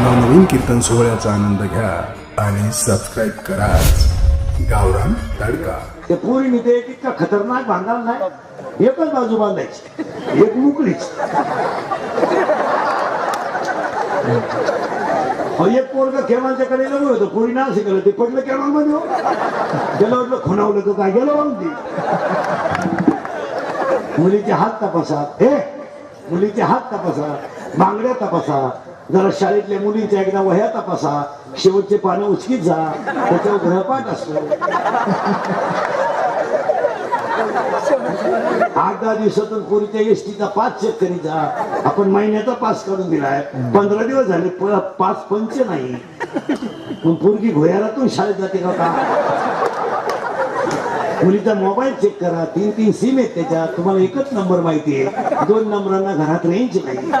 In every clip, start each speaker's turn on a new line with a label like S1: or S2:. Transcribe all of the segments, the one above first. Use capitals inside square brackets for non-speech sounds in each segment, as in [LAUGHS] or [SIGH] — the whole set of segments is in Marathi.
S1: नवनवीन कीर्तन सोहळ्याचा आनंद घ्या आणि सबस्क्राईब करा. गावरान तडका.
S2: ते पोरीने ते एक इतका खतरनाक भांडाल नाही. एकच बाजू बांधायची. एक मुकलीच हो, एक पोरग केमालच्या कडे लगू होतं. पोरी ना शिकलं ते पडलं केमाल मध्ये त्याला हो. वाटलं खुणावलं तर काय? गेलं मग मुलीचे हात तपासा. हे मुलीचे हात तपासा. बांगड्या तपासा. जरा शाळेतल्या मुलींच्या एकदा वह्या तपासा. शेवटचे पानं उचकीत जा त्याच्यावर ग्रहपाठ असतो. आठ दहा दिवसातून पोरीच्या एसटीचा पाच चेक करीत जा. आपण महिन्याचा पास करून दिलाय. पंधरा दिवस झाले प- पाच पंच नाही. मग पोरगी भुयारातून शाळेत जाते का का? मुलीचा मोबाईल चेक करा. तीन तीन सिम आहेत त्याच्यात. तुम्हाला एकच नंबर माहिती आहे दोन नंबरांना घरात रेंज नाही.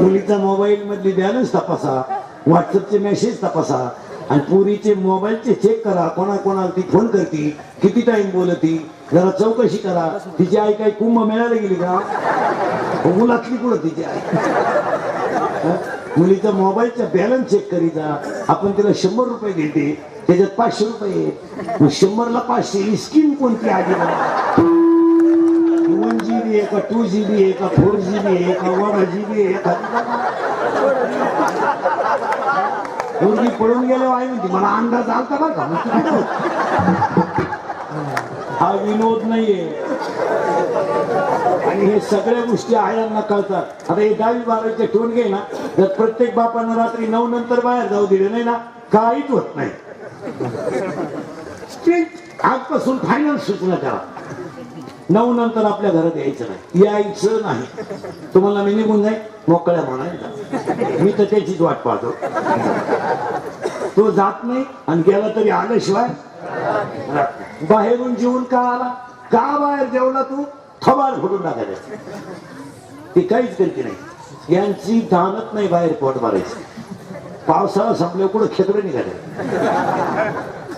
S2: मुलीचा मोबाईल मधली बॅलन्स तपासा. व्हॉट्सअपचे मेसेज तपासा. आणि पुरीचे मोबाईलचे चेक करा. कोणा कोणाला ती फोन करती किती टाइम बोलती जरा चौकशी करा. तिची आई काही कुंभ मिळायला गेली का? मुलातली कुठं तिची आई? मुलीचा मोबाईलचा बॅलन्स चेक करीता आपण तिला शंभर रुपये देते. त्याच्यात पाचशे रुपये मग शंभरला पाचशे ही स्कीम कोणती आली बी आहे का टू जी बी आहे का फोर जी बी आहे का वन जी बी आहे का मुलगी पळून गेलो आहे म्हणते मला अंदाज आलता बरं का? हा विनोद नाहीये. आणि हे सगळ्या गोष्टी आयांना कळतात. आता हे दहावी बारावीचे टोनगे ना. जर प्रत्येक बापानं रात्री नऊ नंतर बाहेर जाऊ दिले नाही ना काहीच होत नाही. आजपासून फायनल सूचना करा नऊ नंतर आपल्या घरात यायचं नाही. यायचं नाही. तुम्हाला मी निघून जाईल मोकळ्या म्हणायचा मी तर त्याचीच वाट पाहतो. तो जात नाही आणि गेला तरी आल्याशिवाय बाहेरून जेवून का आला? का बाहेर जेवला तू? थबार फोडून टाकायचं ती काहीच करते नाही. यांची दानत नाही बाहेर पोट मारायची पावसाळा संपल्या कुठं खेकडे निघाले?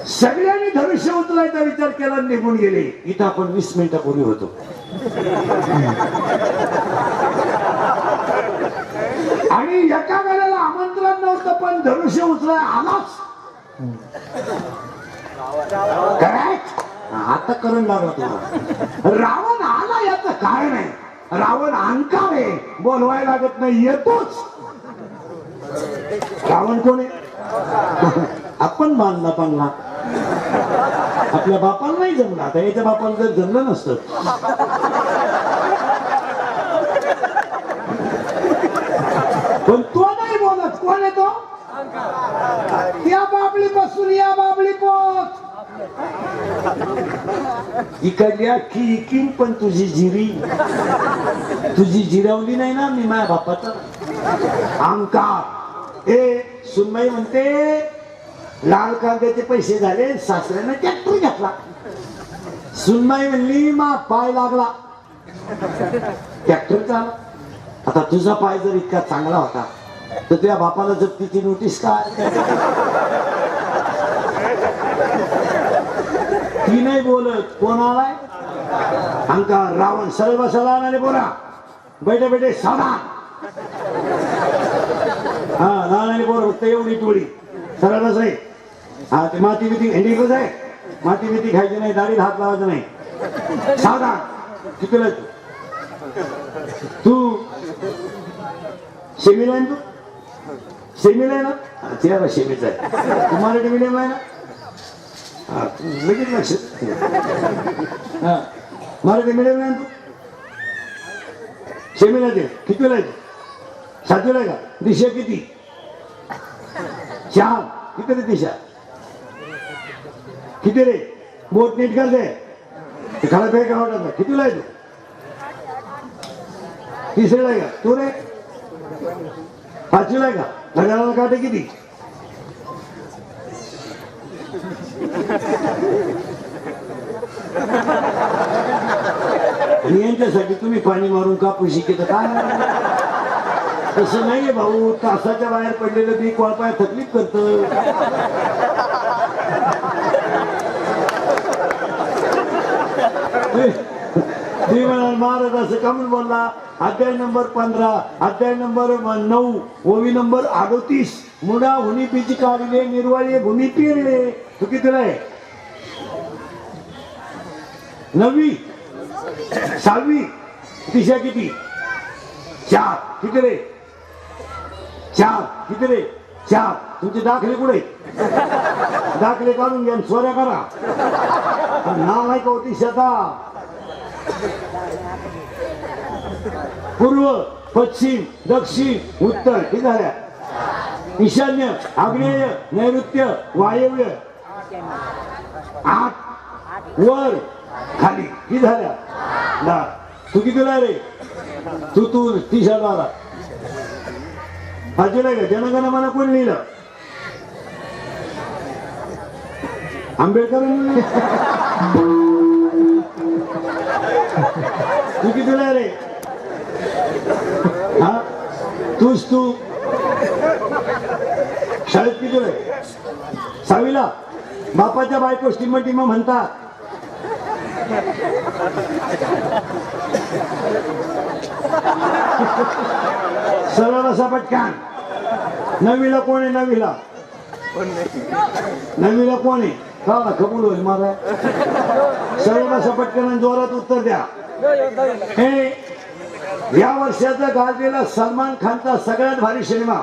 S2: सगळ्यांनी धनुष्य उचलायचा विचार केला निघून गेले. इथं आपण वीस मिनिटापूर्वी होतो. आणि एका वेळेला आमंत्रण नव्हतं पण धनुष्य उचलाय आलाच. Correct? आता करण लागला तुला रावण आला याच कारण आहे. रावण अंकार आहे. बोलवायला लागत नाही येतोच. रावण कोण आहे? आपण बांधला पांगला आपल्या बापाला नाही जमलं. आता याच्या बापाला जर जमलं नसतं. पण तो नाही बोलत. कोण आहे तो? या बाबली बसून या बाबली पोच इकडल्या की पण तुझी जिरी. तुझी जिरवली नाही ना मी माझ्या बापाचा. अंकार. ए सुनबाई म्हणते लाल कांद्याचे पैसे झाले सासऱ्यानं ट्रॅक्टर घेतला. सुनमाई म्हणली मा पाय लागला. ट्रॅक्टरचा आता तुझा पाय जर इतका चांगला होता तर तुझ्या बापाला जप्तीची नोटीस काय? ती नाही बोलत. कोण आलाय? अंका रावण सर्व बसायला बोला. बैठे बैठे साधा. हा लहान बोर फक्त एवढी टोळी. सरळ नाही हा ते माती बिती हँडीकच आहे. माती बिती खायची नाही दाढीत हात लावायचा नाही. साधा कितीला तू. सेमीला आहे तू? सेमीला आहे ना? चेहरा सेमीचा आहे. तू मराठी मिडियम आहे ना? हा तू लगेच लक्ष. हा मराठी मिडियम आहे ना तू? सेमीला दे कितीला आहे सातवीला आहे का? दिशा किती? चार. किती दिशा? किती रे? बोट नीट कर दे. ते आहे का वाटत नाही? कितीला आहे तू? तिसरीला आहे का? तू रे? पाचवीला आहे का? घड्याला काटे किती? यांच्यासाठी तुम्ही पाणी मारून कापू शिकत काय तसं नाहीये भाऊ. तासाच्या बाहेर पडलेलं बी कोळपाय तकलीफ करत. तुम्ही म्हणाल महाराज असं का म्हणून बोलला. अध्याय नंबर पंधरा अध्याय नंबर नऊ ओवी नंबर अडोतीस. मुडा हुनीपीची काढले निर्वाळी भूमी पिरले. तू कितीला आहे नववी? सहावी? तिशा किती? चार. किती रे? चार. किती रे? चार. तुमचे दाखले कुठे? दाखले काढून घ्या स्वऱ्या करा. नाव नाही का होती शता. पूर्व पश्चिम दक्षिण उत्तर हे झाल्या. ईशान्य आग्नेय नैऋत्य वायव्य. आठ वर खाली ही झाल्या. ना. तू कितीला रे? तू तू तिशा दारा अजून का? जनगण मला कोण लिहिलं? आंबेडकर तू कितीला रे? हा? तूच तू. शाळेत किती रे सहावीला? बापाच्या बायको टिम टिम म्हणतात सरळ असा पटकान नवीला कोण आहे? नवीला नवीला कोण आहे? का ना कबूल होईल मला सर्वांना सपटकन जोरात उत्तर द्या. हे या वर्षाचा गाजलेला सलमान खानचा सगळ्यात भारी सिनेमा.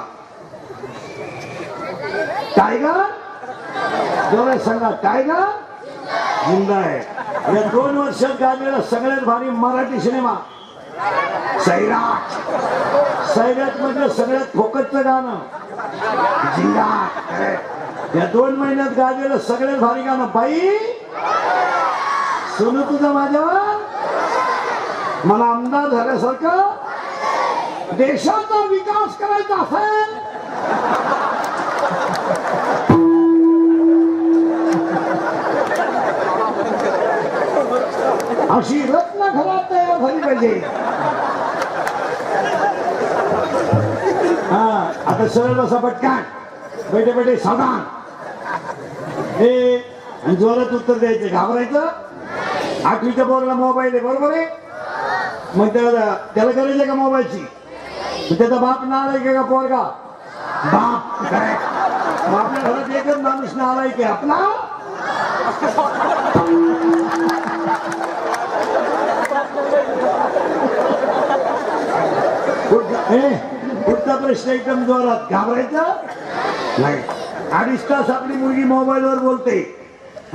S2: टायगर? जोरात सांगा टायगर? जिंदा आहे या दोन वर्षात गाजलेला सगळ्यात भारी मराठी सिनेमा. सैराट. सैराट मधलं सगळ्यात फोकटचं गाणं. जिंगाट या दोन महिन्यात गाजलेलं सगळ्यात भारी गाणं बाई. सुनू तुझं माझ्यावर? मला आमदार झाल्यासारखं देशाचा विकास करायचा असेल. अशी रत्न घरात तयार झाली पाहिजे. आता सरळ बसा पटकान. बैठे बैठे सावधान. हे आणि जोरात उत्तर द्यायचं. घाबरायचं? आठवीच्या पोराला मोबाईल आहे बरोबर आहे? मग त्याला त्याला करायचं का मोबाईलची त्याचा बाप नालाय का पोरगा? बाप. काय आपल्या घरात एकच माणूस नालाय की आपला? हे ए, पुढचा प्रश्न एकदम जोरात? घाबरायचा? नाही. अडीच तास आपली मुलगी मोबाईलवर बोलते.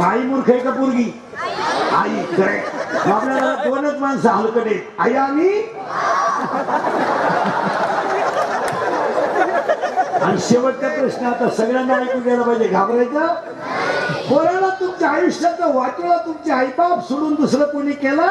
S2: आई मूर्ख आहे का मुलगी आई खरे आपल्याला दोनच माणसं हलकडे आई आणि? आणि शेवटचा प्रश्न आता सगळ्यांना ऐकून गेला पाहिजे. घाबरायचं? कोणाला तुमच्या आयुष्याचं वाटोळा तुमचे आईबाप सोडून दुसरं कोणी केलं?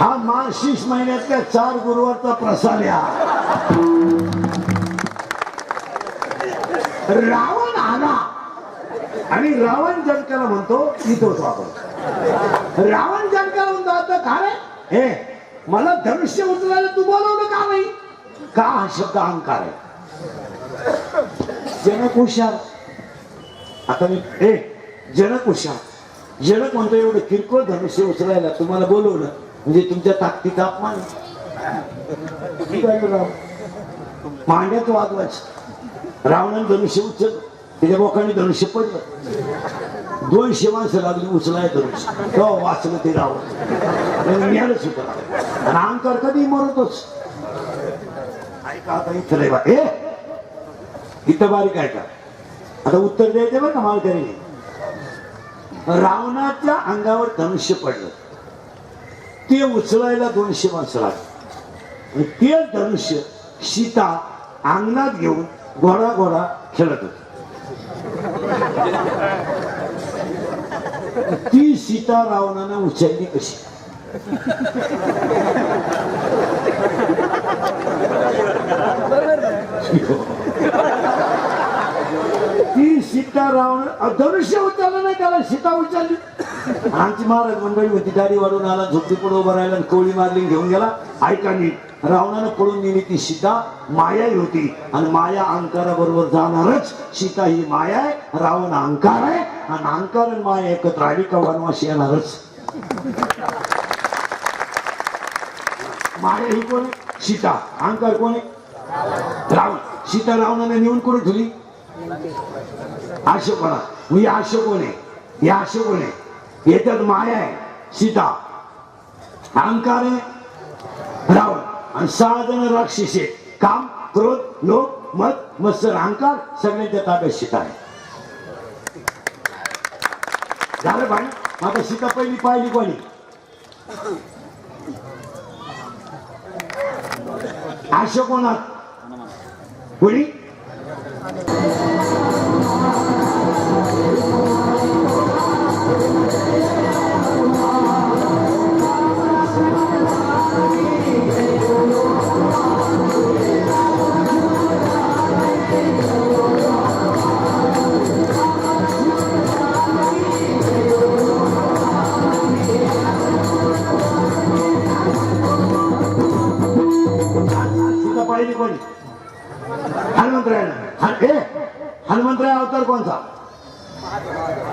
S2: हा मार्गशीर्ष महिन्यातल्या चार गुरुवारचा प्रसाद या. रावण आला. आणि रावण जनकाला म्हणतो इथं होतो आपण. रावण जनकाला म्हणतो आता का रे? हे मला धनुष्य उचलायला तू बोलवलं का नाही? का हा शब्द अहंकार आहे? जनक हुशार आता मी ए जनक हुशार जनक म्हणतो एवढं किरकोळ धनुष्य उचलायला तुम्हाला बोलवलं. म्हणजे तुमच्या ताकदीचा अपमान मांड्यात वाजवायचं रावणाने धनुष्य उचल त्याच्या बोकाने धनुष्य पडलं. दोनशे माणसं लागली उचलाय धनुष्य. तेव्हा वाचलं ते रावण. मिळालं सुद्धा. आणि अहंकार कधी मरतोच. ऐका आता इथं बा इथं बारीक ऐका आता उत्तर द्यायचं बरं का मालकरीने? रावणाच्या अंगावर धनुष्य पडलं. ते उचलायला दोनशे माणसं लागले. ते धनुष्य सीता अंगणात घेऊन घोडा घोडा खेळत होती. ती सीता रावणानं उचलली कशी? ती सीता रावण धनुष्य उचललं नाही त्याला सीता उचलली. आमची महाराज मंडळी होती दाढी वाढून आला झोपडी पुढे उभा राहिला आणि कोळी मारली घेऊन गेला. ऐका नीट रावणानं पळून नेली ती सीता मायाही होती. आणि माया अंकाराबरोबर जाणारच. सीता ही माया आहे रावण अंकार आहे आणि अंकार आणि माया एकत्र आली का वनवासी येणारच. माया ही कोण सीता. अंकार कोण रावण. सीता रावणाने नेऊन कुठे ठेवली? आशोपणा. मी आशो कोण आहे. हे आशो आहे. येतात माया आहे. सीता. अहंकार आहे. रावण. आणि सहा जण राक्षस आहे. काम क्रोध लोक मत मत्सर अहंकार सगळ्यांच्या ताब्यात सीता आहे. झालं भाई? आता सीता पहिली पाहिली कोणी? आशो कोणात कोणी?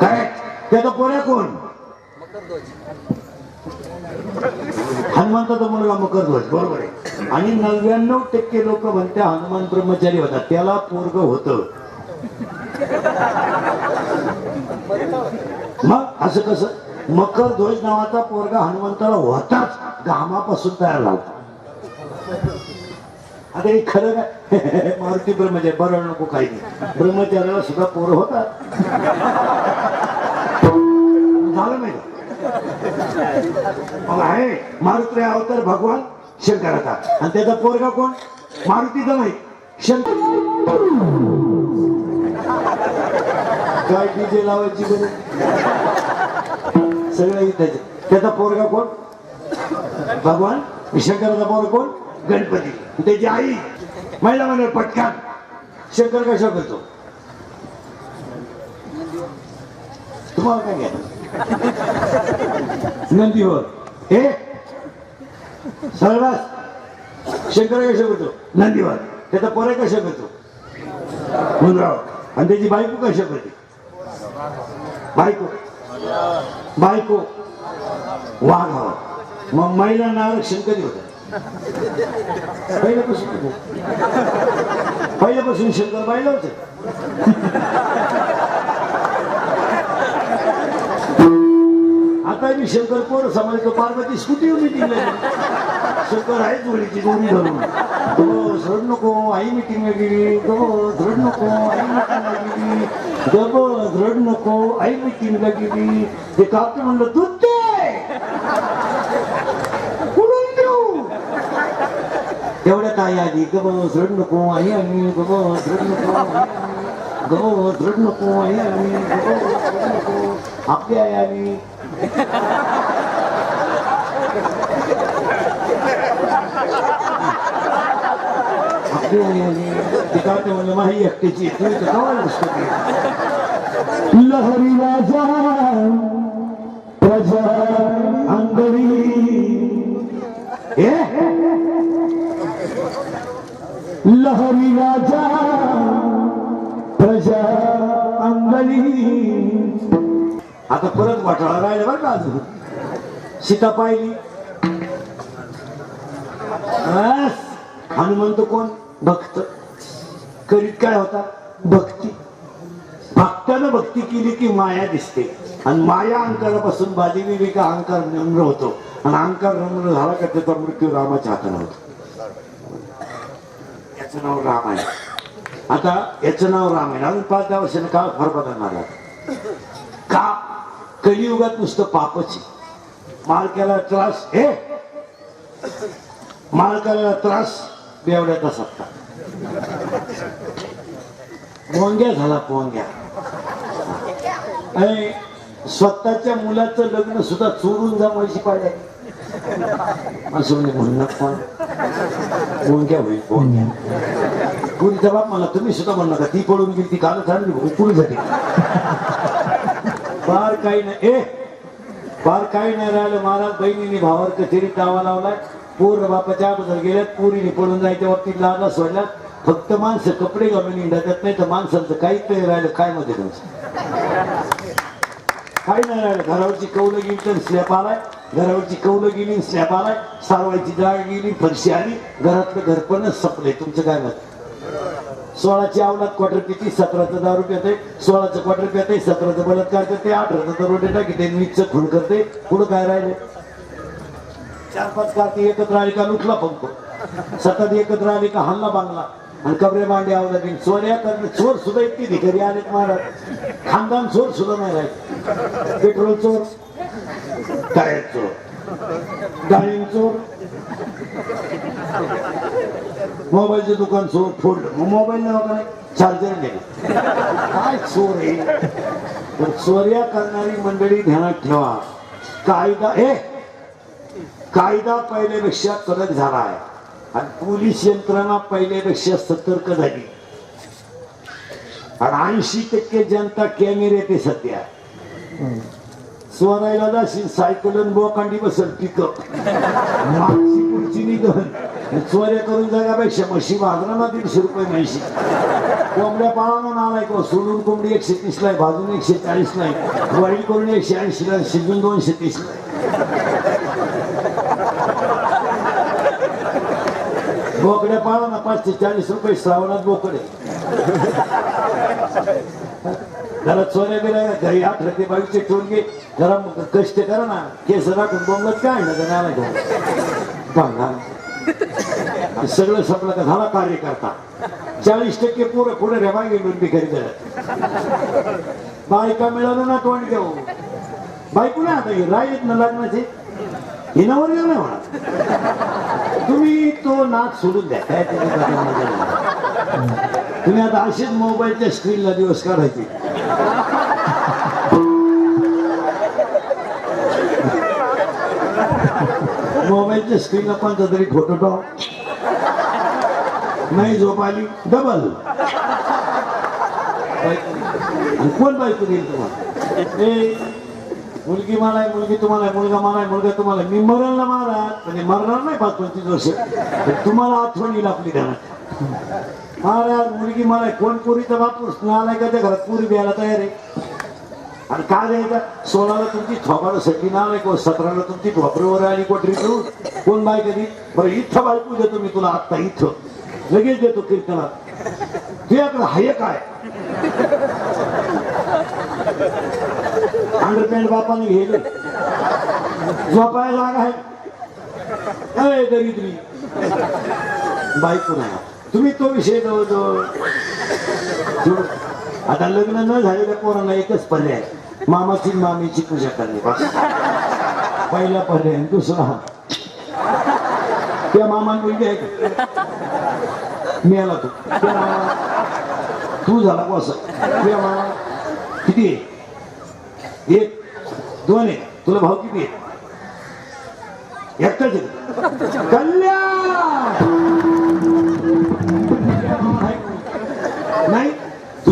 S2: काय त्याचा पोऱ्या कोण हनुमंताचा मुलगा मकर ध्वज बरोबर आहे. आणि नव्याण्णव टक्के लोक म्हणते हनुमान ब्रह्मचारी होता. त्याला पोरग होत. मग असं कसं? मकर ध्वज नावाचा पोरगा हनुमंताला होताच. घामापासून तयार झाला. आता हे खरं काय? [LAUGHS] मारुती ब्रह्मचारी बरं नको काही नाही. ब्रह्मचार्याला सुद्धा पोरं होतात. झालं नाही मग आहे. मारुती अवतार भगवान शंकराचा आणि त्याचा पोरगा कोण? मारुतीचा नाही. शंकर. काय डीजे लावायची गरज सगळं इथं त्याचा पोरगा कोण? भगवान. शंकराचा पोर कोण? गणपती. त्याची आई महिला मंडळ पटकन शंकर कशा करतो तुम्हाला काय घ्या नंदीवर हे? सर्वात शंकर कशा करतो नंदीवर त्याचा पोरे कशा करतो मुनराव. आणि त्याची बायको कशा करते बायको. बायको. वाघावर. मग महिलांना आरक्षण कधी होतं पहिल्यापासून होतं. पहिल्यापासून शंकर पाहिलं होते आता मी शंकर पोर समाजतो पार्वती स्कूटी मिटिंग शंकर आहे जोडीची दोन्ही धरून गबस रड नको आई मिटिंगला गेली. गबस रड नको आई मिटिंगला गेली. गबस रड नको आई मिटिंगला गेली. ते कापते म्हणलं दूध तेवढ्यात ताई आली? गबस रड नको आई आम्ही. गबस रड नको आई आम्ही. नको आई आम्ही. नको आपली आई आम्ही. आपली आई आली ते कापते माही एकट्याची तुम्ही तर लहरी राजा प्रजा अंगरी लहरी राजा प्रजा अंगली आता परत वाटाळा राहिला बरं का अजून? सीता पाहिली. हनुमंत कोण? भक्त. करीत काय होता? भक्ती. भक्तानं भक्ती केली की माया दिसते. आणि माया अंकारापासून बाजी विवेका अहंकार नम्र होतो. आणि अहंकार नम्र झाला का त्याचा मृत्यू रामाच्या हाताला होतो. याचं नाव रामायण आता याचं नाव रामायण अजून पाच दहा वर्षाने का फार बदलणार का? कलियुगात नुसतं पापच आहे. त्रास हे? मालकाला त्रास बेवड्याचा सत्ता पोंग्या झाला पोंग्या. आणि स्वतःच्या मुलाचं लग्न सुद्धा चोरून जमायची पाहिजे असं म्हणजे म्हणणं पण पोंग्या होईल पोंग्या पुरीचा बाप मला तुम्ही सुद्धा म्हणू नका ती पळून गेली ती काल चालली पुरी झाली फार काही नाही ए फार काही नाही राहिलं महाराज बहिणीने भावावर कचेरी दावा लावलाय पोर बापाच्या अगोदर गेल्यात पोरीने पडून जायच्या बाबतीत लावला सोडला फक्त माणसं कपडे घालून इंडात नाही तर माणसांचं काहीच नाही राहिलं काय मध्ये तुमचं काही नाही राहिलं घरावरची कौलं तर स्लॅप आलाय घरावरची कौलं गेली स्लॅप सारवायची जाळ गेली फरशी आली घरातलं घरपणच संपले तुमचं काय मत? सोळाची अवलाद क्वार्टर किती? सतराचं दारू पिते सोळाचं क्वार्टर पिते सतराचं बलात्कार करते. अठराचं दरोडे टाकते वीसचं खून करते. पुढं काय राहिले चार पाच कार्ती एकत्र आली का लुटला पंप सतत एकत्र आली का हल्ला बांगला आणि कबरे मांडे अवलादी चोऱ्या तर चोर सुद्धा इतकी भिकारी आलेत महाराज. खानदान चोर सुद्धा नाही राहिले. पेट्रोल चोर. टायर चोर डाळिंब चोर मोबाईलचं दुकान चोर फोडलं मग मोबाईल नाही नाही चार्जर नाही काय चोर आहे? चोऱ्या करणारी मंडळी ध्यानात ठेवा. कायदा हे कायदा पहिल्यापेक्षा कडक झाला आहे. आणि पोलीस यंत्रणा पहिल्यापेक्षा सतर्क झाली. आणि ऐंशी टक्के जनता कॅमेरे ते सध्या स्वरायला जाशील सायकल आणि बोकांडी बसल पिकअप मागची पुढची निघन. चोऱ्या करून जाण्यापेक्षा म्हशी भाजणार ना दीडशे रुपये म्हशी. कोंबड्या पाळानं नालाय को सोडून कोंबडी एकशे तीस ला भाजून एकशे चाळीस ला वडील करून एकशे ऐंशी ला शिजून दोनशे तीस ला आहे. बोकड्या पाळा ना पाचशे चाळीस रुपये श्रावणात बोकडे त्याला चोऱ्या बिऱ्या घरी अठरा ते बावीसचे टोनगे जरा मग कष्ट करा ना. केस राखून बोंबलत काय ना त्याला घेऊन बघा सगळं संपलं का झाला कार्यकर्ता. चाळीस टक्के पोरं पुढे रे मागे मी घरी करत बायका मिळालं ना तोंड घेऊ बायको नाही आता राहिलेत ना लग्नाचे. हिनावर गेलं नाही म्हणा तुम्ही तो नाच सोडून द्या. काय तुम्ही आता असेच मोबाईलच्या स्क्रीनला दिवस काढायचे. मोबाईलच्या स्क्रीनला कोणता तरी फोटो टाव नाही झोप आली डबल कोण बायको देईल तुम्हाला? ए मुलगी मला मुलगी तुम्हाला मुलगा मला मुलगा तुम्हाला मी मरण ना मारा म्हणजे मरणार नाही पाच पंचवीस वर्ष. तुम्हाला आठवण येईल आपली घरात. महाराज मुलगी मला आहे. कोण पुरीचा बापूस का त्या घरात? पुरी द्यायला तयार आहे. आणि काय द्यायचं सोळाला तुमची थोबाला सटी नाव आहे सतराला तुमची ठोपरीवर आली कोटरी करून कोण बाय कधी? बरं इथं बायको देतो मी तुला आत्ता इथं. लगेच देतो कीर्तनात. तुझ्याकडे हाय काय? अंडरपॅन्ट बापाने घेलं झोपायला जागा आहे अरे दरिद्री. बायको नाही तुम्ही तो विषय जवळजवळ आता लग्न न झालेल्या पोरांना एकच पर्याय मामाची मामीची पूजा करणे. पहिला पर्याय दुसरा. हा त्या मामा मुलगी आहे का? मी आला तू. त्या मामा तू झाला बस. त्या मामा किती आहे? एक दोन आहे. तुला भाऊ किती आहे? एकटाच आहे. कल्याण नाही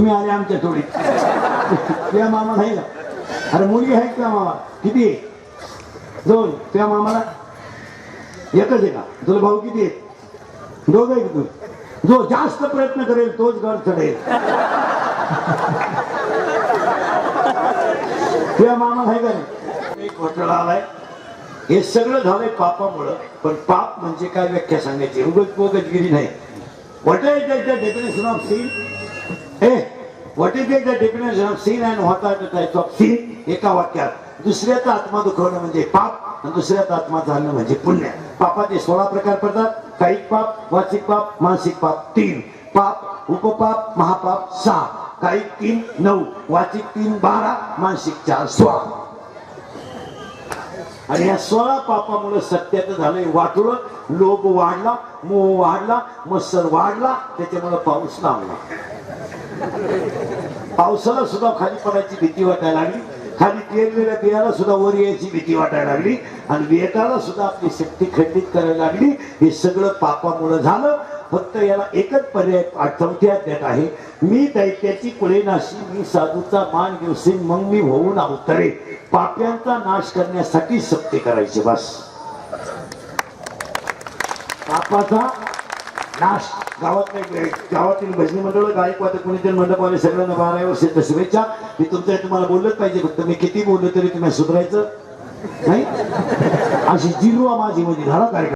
S2: तुम्ही आले आमच्या टोळीत तुझ्या मामा नाही का? अरे मुलगी आहे तुझ्या मामा? किती आहे? दोन. तुझ्या मामाला एकच आहे का? तुला भाऊ किती आहे? दोघ आहे तू जो जास्त प्रयत्न करेल तोच गड चढेल. तुझ्या मामा आहे का? नाही घोटाळा आलाय हे सगळं झालंय पापामुळं पण पाप म्हणजे काय व्याख्या सांगायची? उगच बोगतगिरी नाही. What is the definition of scene हे what is the definition of scene and what of scene एका वाक्यात दुसऱ्याचा आत्मा दुखवणं म्हणजे पाप आणि दुसऱ्याचा आत्मा झालं म्हणजे पुण्य. पापाचे सोळा प्रकार पडतात कायिक पाप वाचिक पाप मानसिक पाप तीन. पाप उपपाप महापाप सहा. कायिक तीन नऊ. वाचिक तीन बारा. मानसिक चार सोळा. आणि या सोळा पापामुळे सत्याचं झालंय वाटोळं. लोभ वाढला मोह वाढला मत्सर वाढला त्याच्यामुळे पाऊस लावला पावसाला सुद्धा खाली पडायची भीती वाटायला लागली. खाली पेरलेल्या बियाला सुद्धा वर यायची भीती वाटायला लागली. आणि वेटाला सुद्धा आपली शक्ती खंडित करायला लागली. हे सगळं पापामुळं झालं. फक्त याला एकच पर्याय चौथ्या अध्यात आहे. मी दैत्याची कुळे नाशी मी साधूचा मान घेऊन मग मी होऊन अवतरे. पाप्यांचा नाश करण्यासाठी सक्ती करायची बस. पापाचा नाश गावातले गावातील भजनी मंडळ गायकवाद कुणीतरी मंडपवाले सगळ्यांना बारा वर्षात शुभेच्छा. मी तुमच्या तुम्हाला बोललंच पाहिजे फक्त मी किती बोललो तरी तुम्ही सुधारायचं? नाही? अशी जिरवा माझी म्हणजे झाला कार्यक्रम.